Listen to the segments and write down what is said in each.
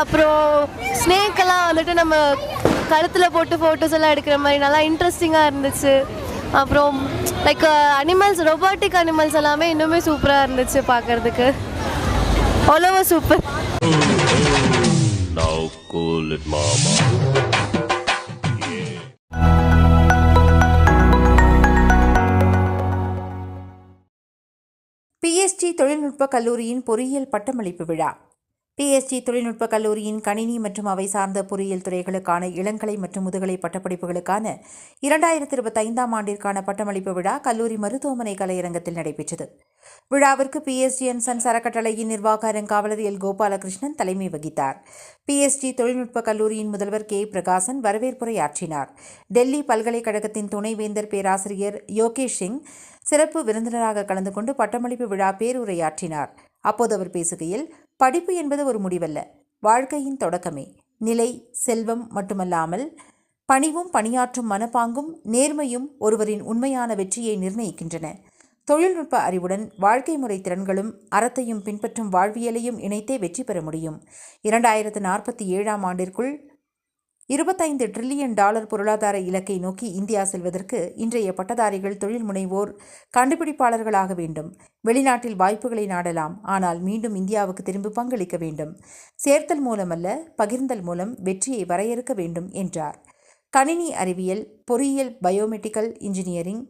அப்புறம் ஸ்னேக்கெல்லாம் வந்துட்டு நம்ம கழுத்தில் போட்டு ஃபோட்டோஸ் எல்லாம் எடுக்கிற மாதிரி நல்லா இன்ட்ரெஸ்டிங்காக இருந்துச்சு. அப்புறம் லைக் அனிமல்ஸ் ரொபாட்டிக் அனிமல்ஸ் எல்லாமே இன்னுமே சூப்பராக இருந்துச்சு பார்க்கறதுக்கு. அவ்வளோ சூப்பர். பிஎஸ்டி தொழில்நுட்ப கல்லூரியின் பொறியியல் பட்டமளிப்பு விழா. பிஎஸ்டி தொழில்நுட்ப கல்லூரியின் கணினி மற்றும் அவை சார்ந்த பொறியியல் துறைகளுக்கான இளங்கலை மற்றும் முதுகலை பட்டப்படிப்புகளுக்கான இரண்டாயிரத்தி இருபத்தைந்தாம் ஆண்டிற்கான பட்டமளிப்பு விழா கல்லூரி மருத்துவமனை கலையரங்கத்தில் நடைபெற்றது. விழாவிற்கு பிஎஸ்டி அண்ட் சன்ஸ் அறக்கட்டளையின் நிர்வாக அறங்காவலர் எல் கோபாலகிருஷ்ணன் தலைமை வகித்தார். பிஎஸ்டி தொழில்நுட்ப கல்லூரியின் முதல்வர் கே. பிரகாசன் வரவேற்புரையாற்றினார். டெல்லி பல்கலைக்கழகத்தின் துணைவேந்தர் பேராசிரியர் யோகேஷ் சிங் சிறப்பு விருந்தினராக கலந்து கொண்டு பட்டமளிப்பு விழா பேருரையாற்றினார். அப்போது அவர் பேசுகையில் படிப்பு என்பது ஒரு முடிவல்ல வாழ்க்கையின் தொடக்கமே. நிலை செல்வம் மட்டுமல்லாமல் பணிவும் பணியாற்றும் மனப்பாங்கும் நேர்மையும் ஒருவரின் உண்மையான வெற்றியை நிர்ணயிக்கின்றன. தொழில்நுட்ப அறிவுடன் வாழ்க்கை முறை திறன்களும் அறத்தையும் பின்பற்றும் வாழ்வியலையும் இணைத்தே வெற்றி பெற முடியும். இரண்டாயிரத்து நாற்பத்தி ஏழாம் ஆண்டிற்குள் இருபத்தைந்து ட்ரில்லியன் டாலர் பொருளாதார இலக்கை நோக்கி இந்தியா செல்வதற்கு இன்றைய பட்டதாரிகள் தொழில் முனைவோர் கண்டுபிடிப்பாளர்களாக வேண்டும். வெளிநாட்டில் வாய்ப்புகளை நாடலாம். ஆனால் மீண்டும் இந்தியாவுக்கு திரும்பி பங்களிக்க வேண்டும். சேர்த்தல் மூலமல்ல பகிர்ந்தல் மூலம் வெற்றியை வரையறுக்க வேண்டும் என்றார். கணினி அறிவியல் பொறியியல் பயோமெடிக்கல் இன்ஜினியரிங்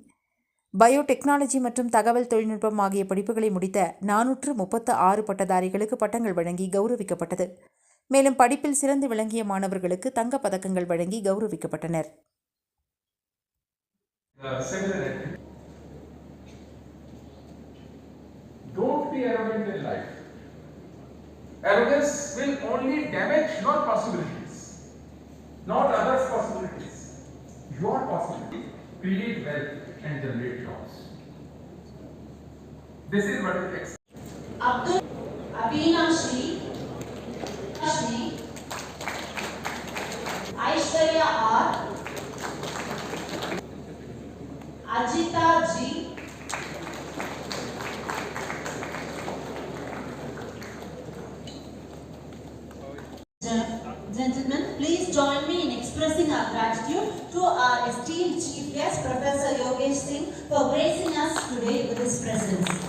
பயோடெக்னாலஜி மற்றும் தகவல் தொழில்நுட்பம் ஆகிய படிப்புகளை முடித்த நானூற்று முப்பத்து ஆறு பட்டதாரிகளுக்கு பட்டங்கள் வழங்கி கௌரவிக்கப்பட்டது. மேலும் படிப்பில் சிறந்து விளங்கிய மாணவர்களுக்கு தங்கப் பதக்கங்கள் வழங்கி கௌரவிக்கப்பட்டனர் Uh, Don't be arrogant in life. Arrogance will only damage your possibilities, not others' possibilities. Your possibility, create wealth and generate jobs. This is what it takes. Ajita Gentlemen, please join me in expressing our gratitude to our esteemed chief guest, Professor Yogesh Singh, for gracing us today with his presence.